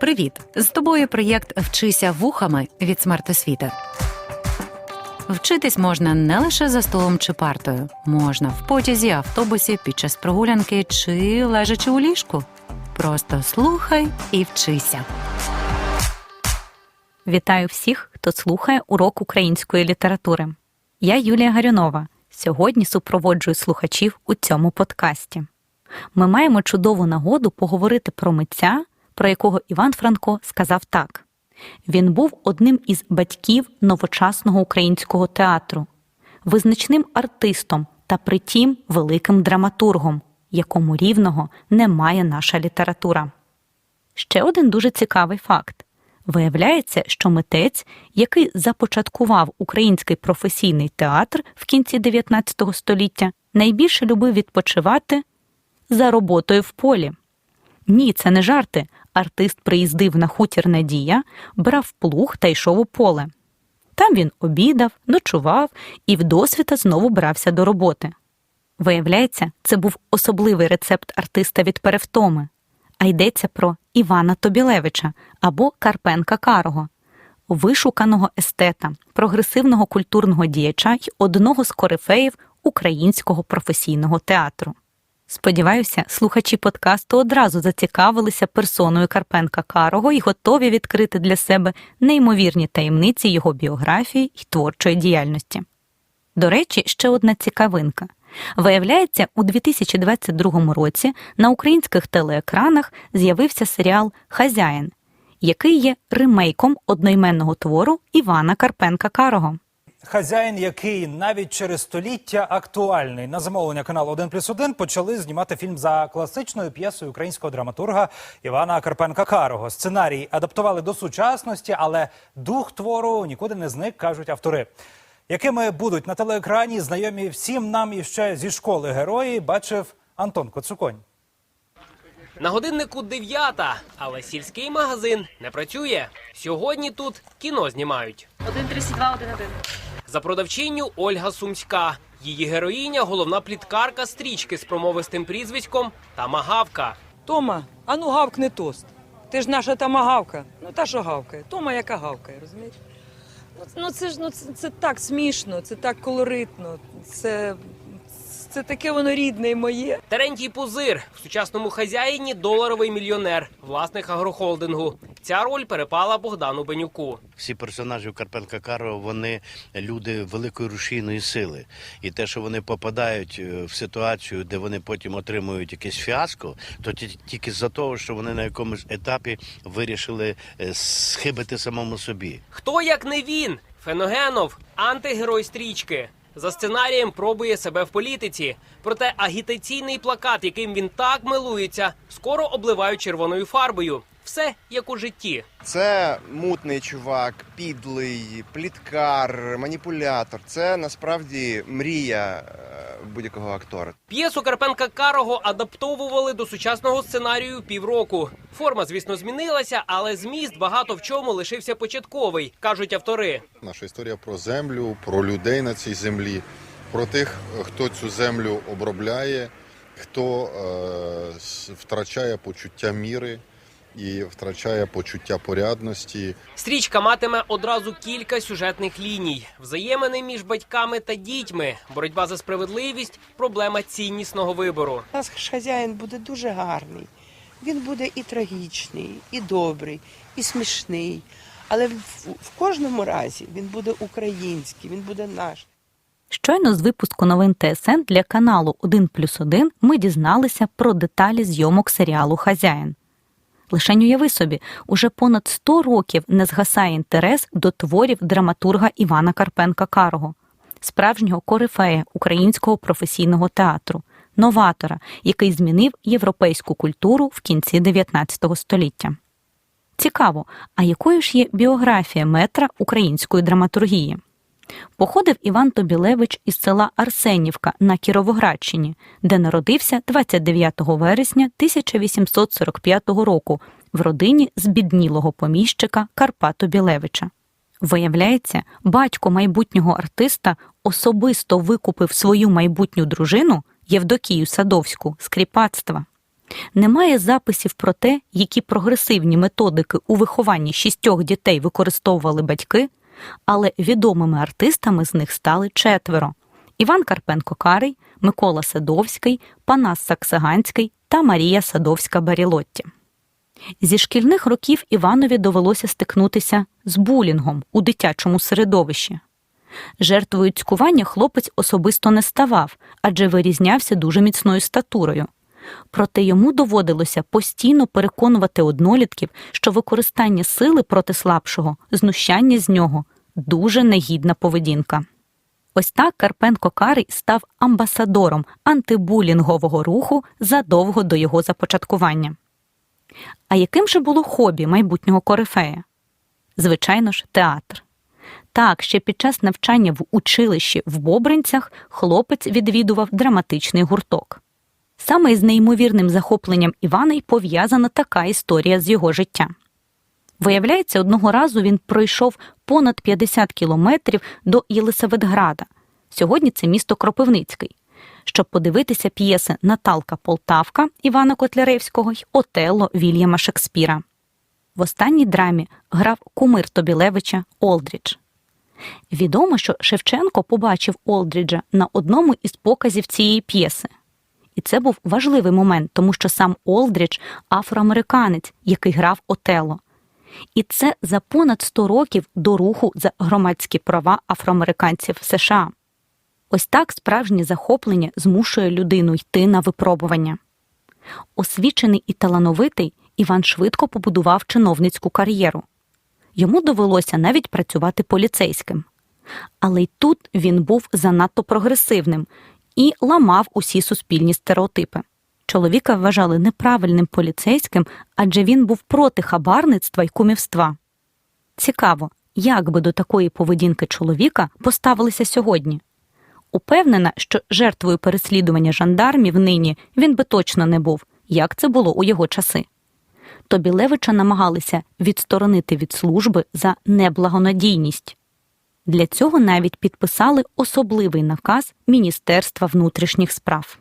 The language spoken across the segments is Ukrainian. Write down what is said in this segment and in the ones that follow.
Привіт! З тобою проєкт Вчися вухами від смертосвіти. Вчитись можна не лише за столом чи партою, можна в потязі, автобусі, під час прогулянки чи лежачи у ліжку. Просто слухай і вчися. Вітаю всіх, хто слухає урок української літератури. Я Юлія Гарюнова. Сьогодні супроводжую слухачів у цьому подкасті. Ми маємо чудову нагоду поговорити про митця, про якого Іван Франко сказав так: він був одним із батьків новочасного українського театру, визначним артистом та притім великим драматургом, якому рівного не має наша література. Ще один дуже цікавий факт. Виявляється, що митець, який започаткував український професійний театр в кінці 19 століття, найбільше любив відпочивати за роботою в полі. Ні, це не жарти. Артист приїздив на хутір Надія, брав плуг та йшов у поле. Там він обідав, ночував і вдосвіта знову брався до роботи. Виявляється, це був особливий рецепт артиста від перевтоми, а йдеться про Івана Тобілевича або Карпенка Карого, вишуканого естета, прогресивного культурного діяча й одного з корифеїв українського професійного театру. Сподіваюся, слухачі подкасту одразу зацікавилися персоною Карпенка Карого і готові відкрити для себе неймовірні таємниці його біографії й творчої діяльності. До речі, ще одна цікавинка. Виявляється, у 2022 році на українських телеекранах з'явився серіал Хазяїн, який є ремейком одноіменного твору Івана Карпенка Карого. Хазяїн, який навіть через століття актуальний на замовлення каналу 1 плюс 1 почали знімати фільм за класичною п'єсою українського драматурга Івана Карпенка Карого. Сценарій адаптували до сучасності, але дух твору нікуди не зник, кажуть автори. Якими будуть на телеекрані знайомі всім нам іще зі школи герої, бачив Антон Коцуконь. На годиннику дев'ята, але сільський магазин не працює. Сьогодні тут кіно знімають. 1.32, 1.1. За продавчиню Ольга Сумська. Її героїня головна пліткарка стрічки з промовистим прізвиськом Тамагавка. Тома, а ну гавкни тост. Ти ж наша тамагавка. Ну та що гавкає? Тома, яка гавкає, розумієш? Ну, Ну це ж ну це, це так смішно, це так колоритно, це, це таке воно рідне моє. Терентій Пузир в сучасному хазяїні доларовий мільйонер, власник агрохолдингу. Ця роль перепала Богдану Бенюку. Всі персонажі Карпенка Карова вони люди великої рушійної сили, і те, що вони попадають е, в ситуацію, де вони потім отримують якесь фіаско, то ті- тільки за того, що вони на якомусь етапі вирішили е, схибити самому собі. Хто як не він? Феногенов, антигерой стрічки. За сценарієм пробує себе в політиці. Проте агітаційний плакат, яким він так милується, скоро обливають червоною фарбою. Все як у житті. Це мутний чувак, підлий, пліткар, маніпулятор. Це насправді мрія е, будь-якого актора. П'єсу Карпенка Карого адаптовували до сучасного сценарію півроку. Форма, звісно, змінилася, але зміст багато в чому лишився початковий, кажуть автори. Наша історія про землю, про людей на цій землі, про тих, хто цю землю обробляє, хто е, втрачає почуття міри і втрачає почуття порядності. Стрічка матиме одразу кілька сюжетних ліній: взаємини між батьками та дітьми, боротьба за справедливість, проблема ціннісного вибору. Наш хазяїн буде дуже гарний. Він буде і трагічний, і добрий, і смішний. Але в, в кожному разі він буде український, він буде наш. Щойно з випуску новин ТСН для каналу 1 плюс 1 ми дізналися про деталі зйомок серіалу Хазяїн. Лишень уяви собі, уже понад 100 років не згасає інтерес до творів драматурга Івана Карпенка Карого, справжнього корифея українського професійного театру, новатора, який змінив європейську культуру в кінці 19 століття. Цікаво, а якою ж є біографія метра української драматургії? Походив Іван Тобілевич із села Арсенівка на Кіровоградщині, де народився 29 вересня 1845 року в родині збіднілого поміщика Карпа Тобілевича. Виявляється, батько майбутнього артиста особисто викупив свою майбутню дружину Євдокію Садовську з кріпацтва. Немає записів про те, які прогресивні методики у вихованні шістьох дітей використовували батьки, але відомими артистами з них стали четверо: Іван Карпенко Карий, Микола Садовський, Панас Саксаганський та Марія Садовська Барілотті. Зі шкільних років Іванові довелося стикнутися з булінгом у дитячому середовищі. Жертвою цькування хлопець особисто не ставав, адже вирізнявся дуже міцною статурою. Проте йому доводилося постійно переконувати однолітків, що використання сили проти слабшого, знущання з нього дуже негідна поведінка. Ось так Карпенко Карий став амбасадором антибулінгового руху задовго до його започаткування. А яким же було хобі майбутнього корифея? Звичайно ж, театр. Так, ще під час навчання в училищі в Бобринцях хлопець відвідував драматичний гурток. Саме із неймовірним захопленням Івана й пов'язана така історія з його життя. Виявляється, одного разу він пройшов понад 50 кілометрів до Єлисаветграда. Сьогодні це місто Кропивницький, щоб подивитися п'єси Наталка Полтавка Івана Котляревського й Отелло Вільяма Шекспіра. В останній драмі грав кумир Тобілевича Олдрідж. Відомо, що Шевченко побачив Олдріджа на одному із показів цієї п'єси. І це був важливий момент, тому що сам Олдрідж афроамериканець, який грав Отелло. І це за понад 100 років до руху за громадські права афроамериканців США. Ось так справжнє захоплення змушує людину йти на випробування. Освічений і талановитий Іван швидко побудував чиновницьку кар'єру. Йому довелося навіть працювати поліцейським. Але й тут він був занадто прогресивним і ламав усі суспільні стереотипи. Чоловіка вважали неправильним поліцейським, адже він був проти хабарництва й кумівства. Цікаво, як би до такої поведінки чоловіка поставилися сьогодні. Упевнена, що жертвою переслідування жандармів нині він би точно не був, як це було у його часи. Тобілевича намагалися відсторонити від служби за неблагонадійність. Для цього навіть підписали особливий наказ Міністерства внутрішніх справ.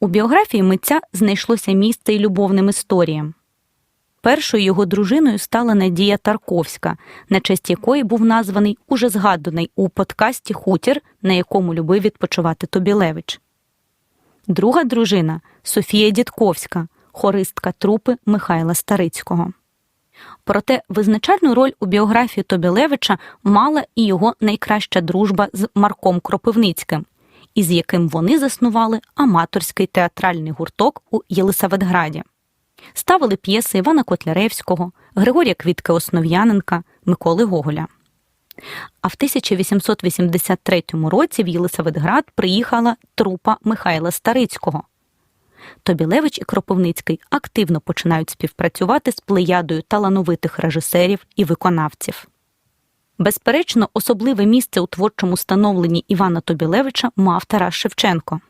У біографії митця знайшлося місце й любовним історіям. Першою його дружиною стала Надія Тарковська, на честь якої був названий уже згаданий у подкасті Хутір, на якому любив відпочивати Тобілевич. Друга дружина Софія Дідковська, хористка трупи Михайла Старицького. Проте визначальну роль у біографії Тобілевича мала і його найкраща дружба з Марком Кропивницьким, із яким вони заснували аматорський театральний гурток у Єлисаветграді. Ставили п'єси Івана Котляревського, Григорія Квітки Основ'яненка, Миколи Гоголя. А в 1883 році в Єлисаветград приїхала трупа Михайла Старицького. Тобілевич і Кропивницький активно починають співпрацювати з плеядою талановитих режисерів і виконавців. Безперечно, особливе місце у творчому становленні Івана Тобілевича мав Тарас Шевченко.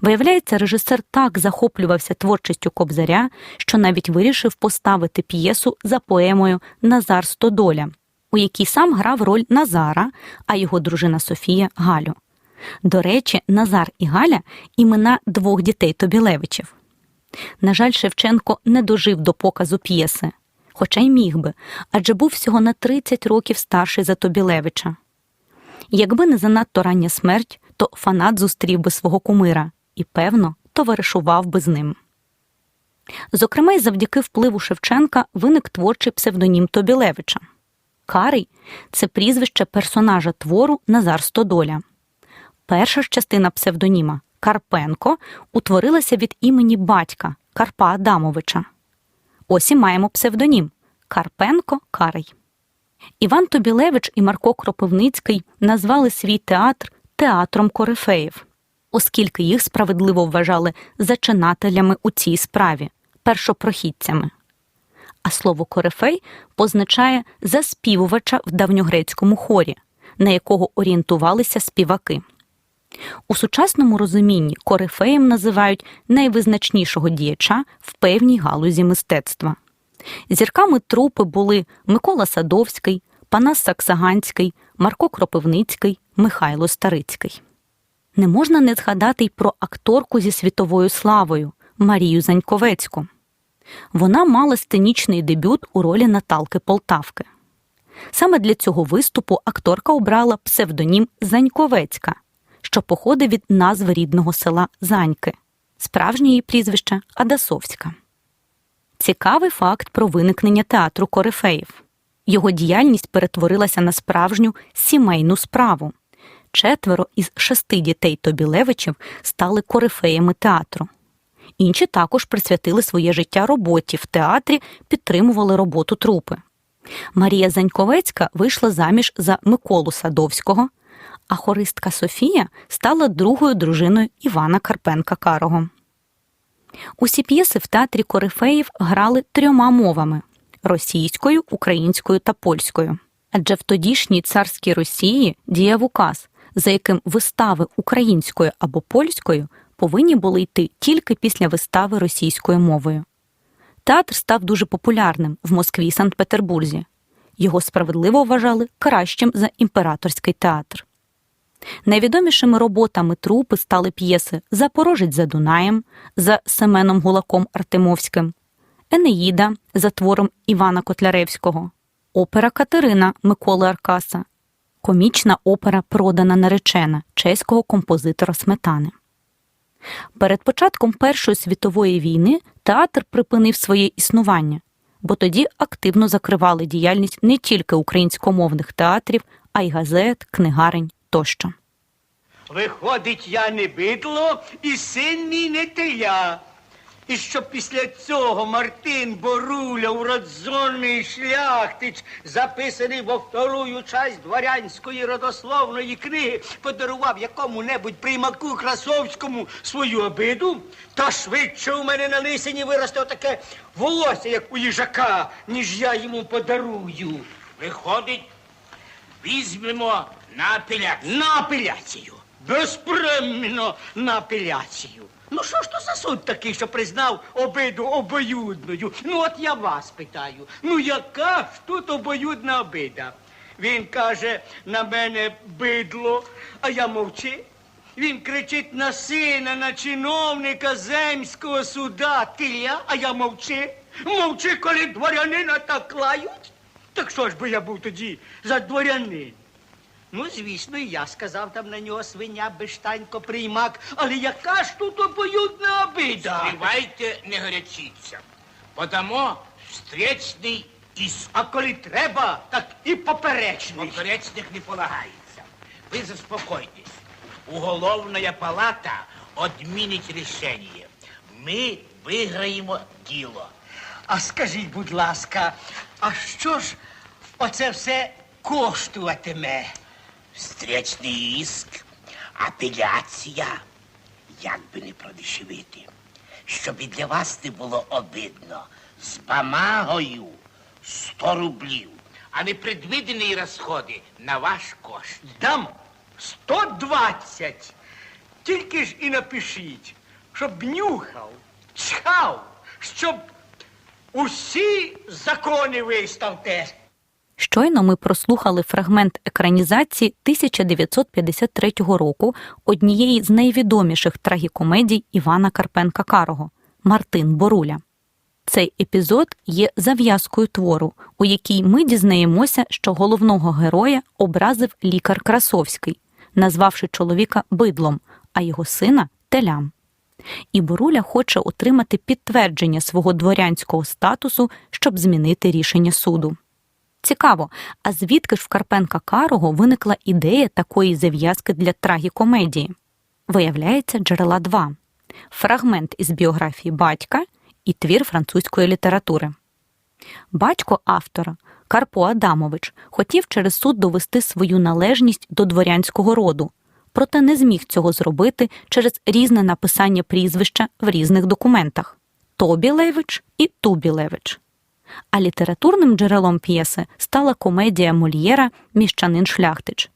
Виявляється, режисер так захоплювався творчістю Кобзаря, що навіть вирішив поставити п'єсу за поемою Назар Стодоля, у якій сам грав роль Назара, а його дружина Софія Галю. До речі, Назар і Галя імена двох дітей Тобілевичів. На жаль, Шевченко не дожив до показу п'єси, хоча й міг би, адже був всього на 30 років старший за Тобілевича. Якби не занадто рання смерть, то фанат зустрів би свого кумира і, певно, товаришував би з ним. Зокрема, й завдяки впливу Шевченка виник творчий псевдонім Тобілевича. Карий це прізвище персонажа твору Назар Стодоля. Перша ж частина псевдоніма Карпенко утворилася від імені батька Карпа Адамовича. Ось і маємо псевдонім Карпенко Карий. Іван Тобілевич і Марко Кропивницький назвали свій театр театром корифеїв, оскільки їх справедливо вважали зачинателями у цій справі, першопрохідцями. А слово корифей позначає заспівувача в давньогрецькому хорі, на якого орієнтувалися співаки. У сучасному розумінні корифеєм називають найвизначнішого діяча в певній галузі мистецтва. Зірками трупи були Микола Садовський, Панас Саксаганський, Марко Кропивницький, Михайло Старицький. Не можна не згадати й про акторку зі світовою славою Марію Заньковецьку. Вона мала сценічний дебют у ролі Наталки Полтавки. Саме для цього виступу акторка обрала псевдонім Заньковецька, що походить від назви рідного села Заньки, справжнє її прізвище Адасовська. Цікавий факт про виникнення театру Корифеїв. Його діяльність перетворилася на справжню сімейну справу. Четверо із шести дітей Тобілевичів стали корифеями театру. Інші також присвятили своє життя роботі в театрі, підтримували роботу трупи. Марія Заньковецька вийшла заміж за Миколу Садовського, а хористка Софія стала другою дружиною Івана Карпенка Карого. Усі п'єси в театрі Корифеїв грали трьома мовами російською, українською та польською. Адже в тодішній царській Росії діяв указ, за яким вистави українською або польською повинні були йти тільки після вистави російською мовою. Театр став дуже популярним в Москві і Санкт-Петербурзі. Його справедливо вважали кращим за імператорський театр. Найвідомішими роботами трупи стали п'єси Запорожець за Дунаєм за Семеном Гулаком Артемовським, Енеїда за твором Івана Котляревського, опера Катерина Миколи Аркаса, комічна опера Продана наречена чеського композитора Сметани. Перед початком Першої світової війни театр припинив своє існування, бо тоді активно закривали діяльність не тільки українськомовних театрів, а й газет, книгарень тощо. Виходить, я не бидло і син мій не теля. І щоб після цього Мартин Боруля, уродзонний шляхтич, записаний во вторую часть дворянської родословної книги, подарував якому-небудь приймаку Красовському свою обиду, та швидше у мене на лисині виросте отаке волосся, як у їжака, ніж я йому подарую. Виходить, візьмемо на апеляцію. На апеляцію. Безпременно на апеляцію. Ну що ж то за суд такий, що признав обиду обоюдною? Ну от я вас питаю. Ну яка ж тут обоюдна обида? Він каже на мене бидло, а я мовчи. Він кричить на сина, на чиновника земського суда. Ти я, а я мовчи. Мовчи, коли дворянина так лають. Так що ж би я був тоді за дворянин? Ну, звісно, і я сказав там на нього свиня, бештанько, приймак, але яка ж тут обоюдна обида? Співайте, не гарячіться. Подамо встречний іск. А коли треба, так і поперечний. Поперечних не полагається. Ви заспокойтесь. Уголовна палата відмінить рішення. Ми виграємо діло. А скажіть, будь ласка, а що ж оце все коштуватиме? Встречний іск, апеляція, як би не продешевити. Щоб і для вас не було обидно, з бамагою 100 рублів, а не предвидені розходи на ваш кошт. Дам 120. Тільки ж і напишіть, щоб нюхав, чхав, щоб усі закони виставте. Щойно ми прослухали фрагмент екранізації 1953 року однієї з найвідоміших трагікомедій Івана Карпенка Карого Мартин Боруля. Цей епізод є зав'язкою твору, у якій ми дізнаємося, що головного героя образив лікар Красовський, назвавши чоловіка бидлом, а його сина телям. І Боруля хоче отримати підтвердження свого дворянського статусу, щоб змінити рішення суду. Цікаво, а звідки ж в Карпенка Карого виникла ідея такої зав'язки для трагікомедії? Виявляється, джерела два: фрагмент із біографії батька і твір французької літератури. Батько автора Карпо Адамович хотів через суд довести свою належність до дворянського роду, проте не зміг цього зробити через різне написання прізвища в різних документах Тобілевич і Тубілевич. А літературним джерелом п'єси стала комедія Мольєра Міщанин Шляхтич.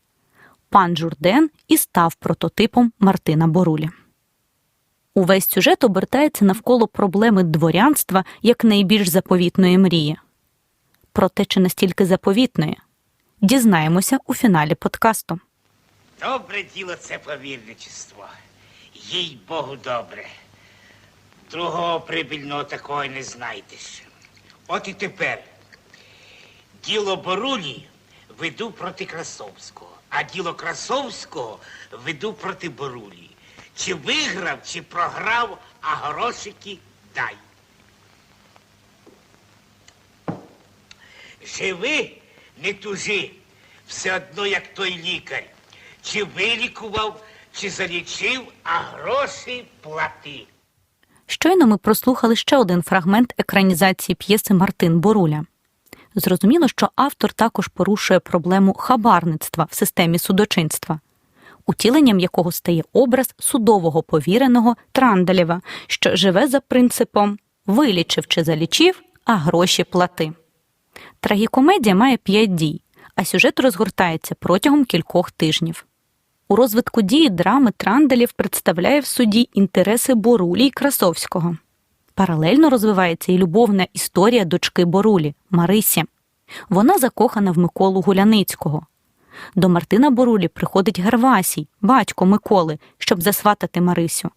Пан Журден і став прототипом Мартина Борулі. Увесь сюжет обертається навколо проблеми дворянства як найбільш заповітної мрії. Проте чи настільки заповітної? Дізнаємося у фіналі подкасту. Добре діло це повірничество. Їй Богу добре. Другого прибільного такого не знайдеш. От і тепер. Діло Борулі веду проти Красовського, а діло Красовського веду проти Борулі. Чи виграв, чи програв, а грошики дай. Живи, не тужи, все одно як той лікар. Чи вилікував, чи залічив, а гроші плати. Щойно ми прослухали ще один фрагмент екранізації п'єси Мартин Боруля. Зрозуміло, що автор також порушує проблему хабарництва в системі судочинства, утіленням якого стає образ судового повіреного Трандалєва, що живе за принципом вилічив чи залічив, а гроші плати. Трагікомедія має п'ять дій, а сюжет розгортається протягом кількох тижнів. У розвитку дії драми Трандалів представляє в суді інтереси Борулі й Красовського. Паралельно розвивається і любовна історія дочки Борулі Марисі. Вона закохана в Миколу Гуляницького. До Мартина Борулі приходить Гервасій, батько Миколи, щоб засватати Марисю.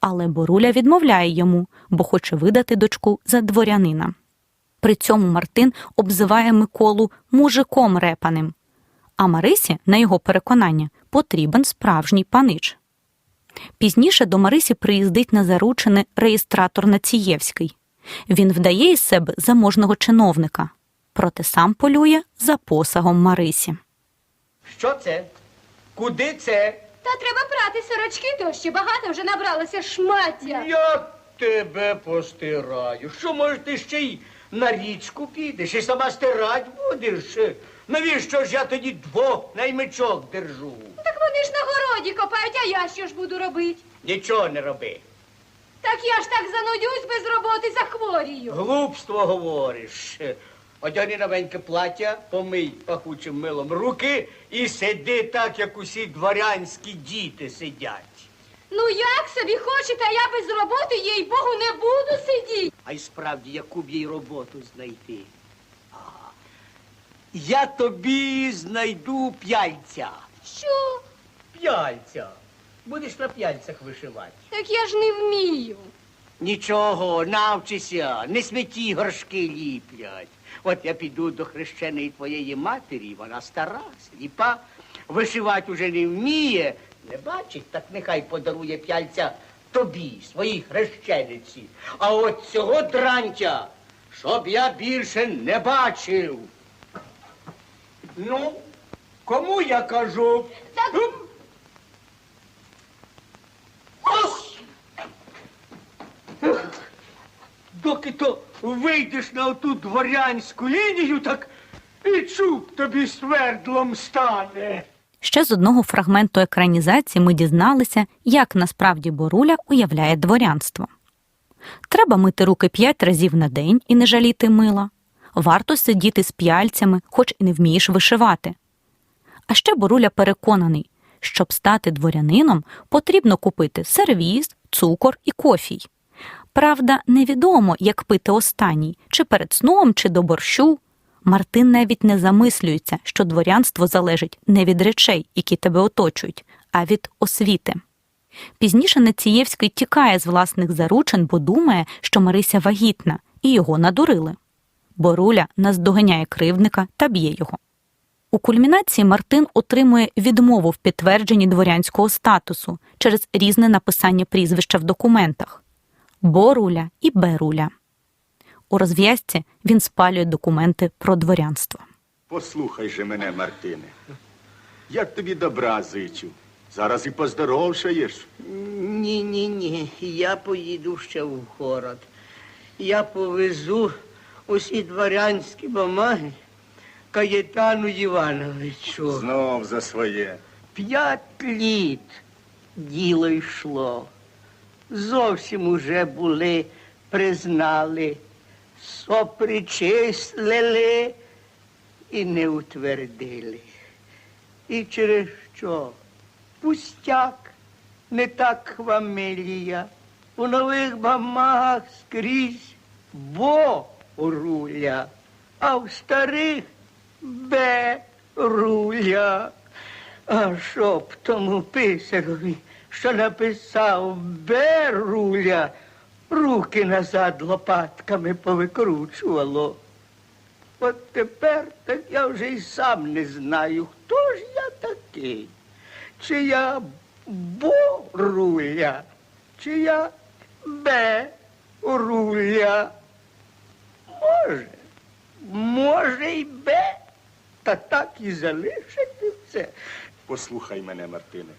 Але Боруля відмовляє йому, бо хоче видати дочку за дворянина. При цьому Мартин обзиває Миколу мужиком репаним, а Марисі, на його переконання, потрібен справжній панич. Пізніше до Марисі приїздить на заручини реєстратор Націєвський. Він вдає із себе заможного чиновника, проте сам полює за посагом Марисі. Що це? Куди це? Та треба прати сорочки, то ще багато вже набралося шмаття. Я тебе постираю. Що, може, ти ще й на річку підеш і сама стирать будеш? Навіщо ж я тоді двох наймичок держу? Так вони ж на городі копають, а я що ж буду робити? Нічого не роби. Так я ж так занудюсь без роботи захворію. Глупство говориш. Одягни новеньке плаття, помий пахучим милом руки і сиди так, як усі дворянські діти сидять. Ну як собі хочете, а я без роботи, їй Богу, не буду сидіти. А й справді, яку б їй роботу знайти. А, я тобі знайду п'яльця. Що? П'яльця. Будеш на п'яльцях вишивати. Так я ж не вмію. Нічого, навчися, не сміті горшки ліплять. От я піду до хрещеної твоєї матері, вона стара, сліпа, вишивати уже не вміє. Не бачить, так нехай подарує п'яльця тобі, своїй хрещениці. А от цього дрантя, щоб я більше не бачив. Ну, кому я кажу? Так- Доки то вийдеш на оту дворянську лінію, так і чуб тобі свердлом стане. Ще з одного фрагменту екранізації ми дізналися, як насправді Боруля уявляє дворянство. Треба мити руки п'ять разів на день і не жаліти мила. Варто сидіти з п'яльцями, хоч і не вмієш вишивати. А ще Боруля переконаний, щоб стати дворянином, потрібно купити сервіз, цукор і кофій. Правда, невідомо, як пити останній, чи перед сном, чи до борщу. Мартин навіть не замислюється, що дворянство залежить не від речей, які тебе оточують, а від освіти. Пізніше Нецієвський тікає з власних заручин, бо думає, що Марися вагітна, і його надурили. Боруля наздоганяє кривдника та б'є його. У кульмінації Мартин отримує відмову в підтвердженні дворянського статусу через різне написання прізвища в документах Боруля і Беруля. У розв'язці він спалює документи про дворянство. Послухай же мене, Мартине. Як тобі добра зичу. Зараз і поздоровшаєш. Ні, ні, ні. Я поїду ще в город. Я повезу усі дворянські бумаги Каєтану Івановичу. Знов за своє. П'ять літ діло йшло. Зовсім уже були, признали, сопричислили і не утвердили. І через що? Пустяк, не так хвамилія. У нових бумагах скрізь бо руля, а в старих бе руля. А щоб тому писарові, що написав Беруля, руки назад лопатками повикручувало. От тепер так я вже й сам не знаю, хто ж я такий. Чи я боруля, чи я б-руля. Може, може й б, та так і залишити це. Послухай мене, Мартине.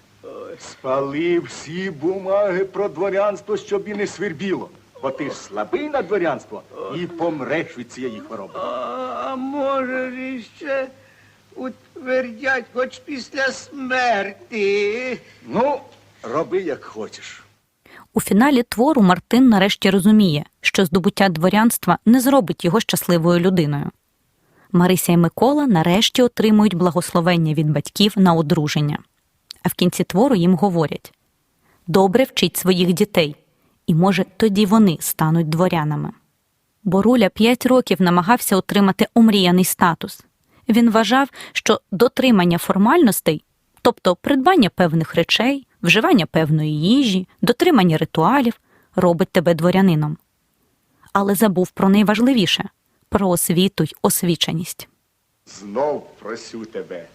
Спали всі бумаги про дворянство, щоб і не свербіло. Бо ти ж слабий на дворянство і помреш від цієї хвороби. А може ж іще утвердять хоч після смерті. Ну, роби як хочеш. У фіналі твору Мартин нарешті розуміє, що здобуття дворянства не зробить його щасливою людиною. Марися і Микола нарешті отримують благословення від батьків на одруження. А в кінці твору їм говорять добре вчіть своїх дітей, і, може, тоді вони стануть дворянами. Боруля п'ять років намагався отримати омріяний статус. Він вважав, що дотримання формальностей, тобто придбання певних речей, вживання певної їжі, дотримання ритуалів, робить тебе дворянином. Але забув про найважливіше про освіту й освіченість. Знов просю тебе.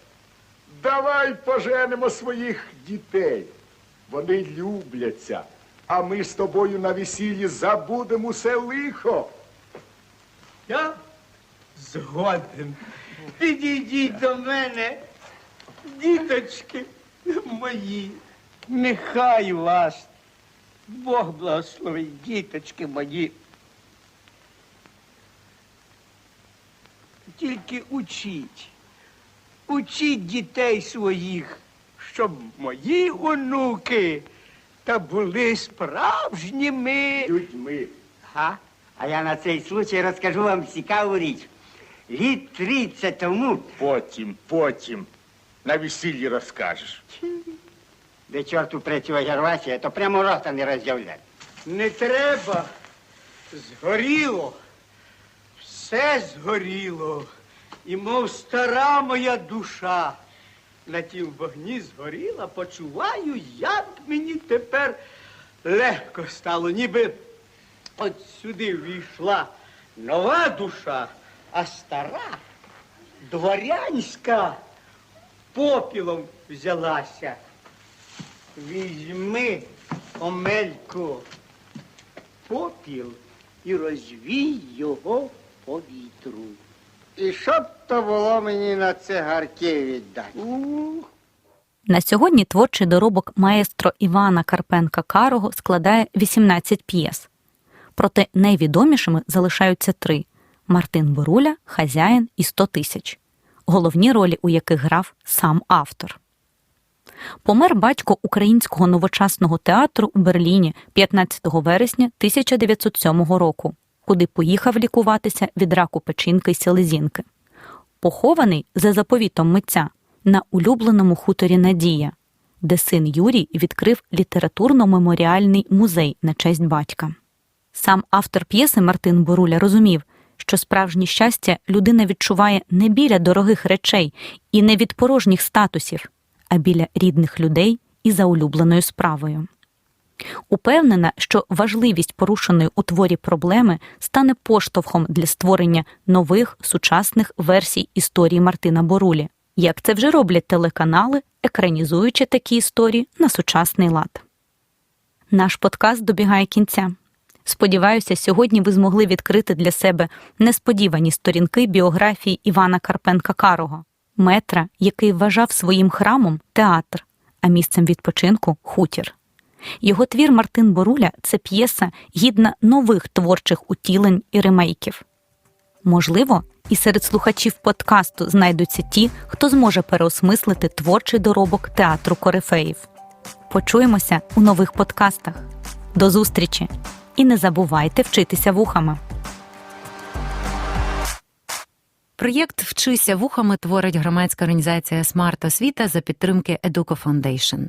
Давай поженемо своїх дітей. Вони любляться. А ми з тобою на весіллі забудемо усе лихо. Я згоден. Підійдіть до мене, діточки мої, нехай вас Бог благословить, діточки мої. Тільки учіть, учіть дітей своїх, щоб мої онуки та були справжніми людьми. Ага. А я на цей случай розкажу вам цікаву річ. Літ 30 тому, Потім, потім. На весіллі розкажеш. де чорту працює Гервасія, то прямо рота не роз'являє. Не треба. Згоріло. Все згоріло. І мов стара моя душа на тім вогні згоріла, почуваю, як мені тепер легко стало, ніби от сюди війшла нова душа, а стара, дворянська, попілом взялася. Візьми, Омелько, попіл і розвій його по вітру. І що б то було мені на цигарки віддати? На сьогодні творчий доробок маестро Івана Карпенка Карого складає 18 п'єс. Проте найвідомішими залишаються три: Мартин Боруля, Хазяїн і 100 тисяч, головні ролі у яких грав сам автор. Помер батько українського новочасного театру у Берліні 15 вересня 1907 року, куди поїхав лікуватися від раку печінки й селезінки. Похований за заповітом митця на улюбленому хуторі Надія, де син Юрій відкрив літературно-меморіальний музей на честь батька. Сам автор п'єси Мартин Боруля розумів, що справжнє щастя людина відчуває не біля дорогих речей і не від порожніх статусів, а біля рідних людей і за улюбленою справою. Упевнена, що важливість порушеної у творі проблеми стане поштовхом для створення нових сучасних версій історії Мартина Борулі, як це вже роблять телеканали, екранізуючи такі історії на сучасний лад. Наш подкаст добігає кінця. Сподіваюся, сьогодні ви змогли відкрити для себе несподівані сторінки біографії Івана Карпенка Карого, метра, який вважав своїм храмом театр, а місцем відпочинку хутір. Його твір Мартин Боруля це п'єса, гідна нових творчих утілень і ремейків. Можливо, і серед слухачів подкасту знайдуться ті, хто зможе переосмислити творчий доробок театру Корифеїв. Почуємося у нових подкастах. До зустрічі! І не забувайте вчитися вухами. Проєкт Вчися вухами творить громадська організація Смарт Освіта за підтримки Educo Foundation.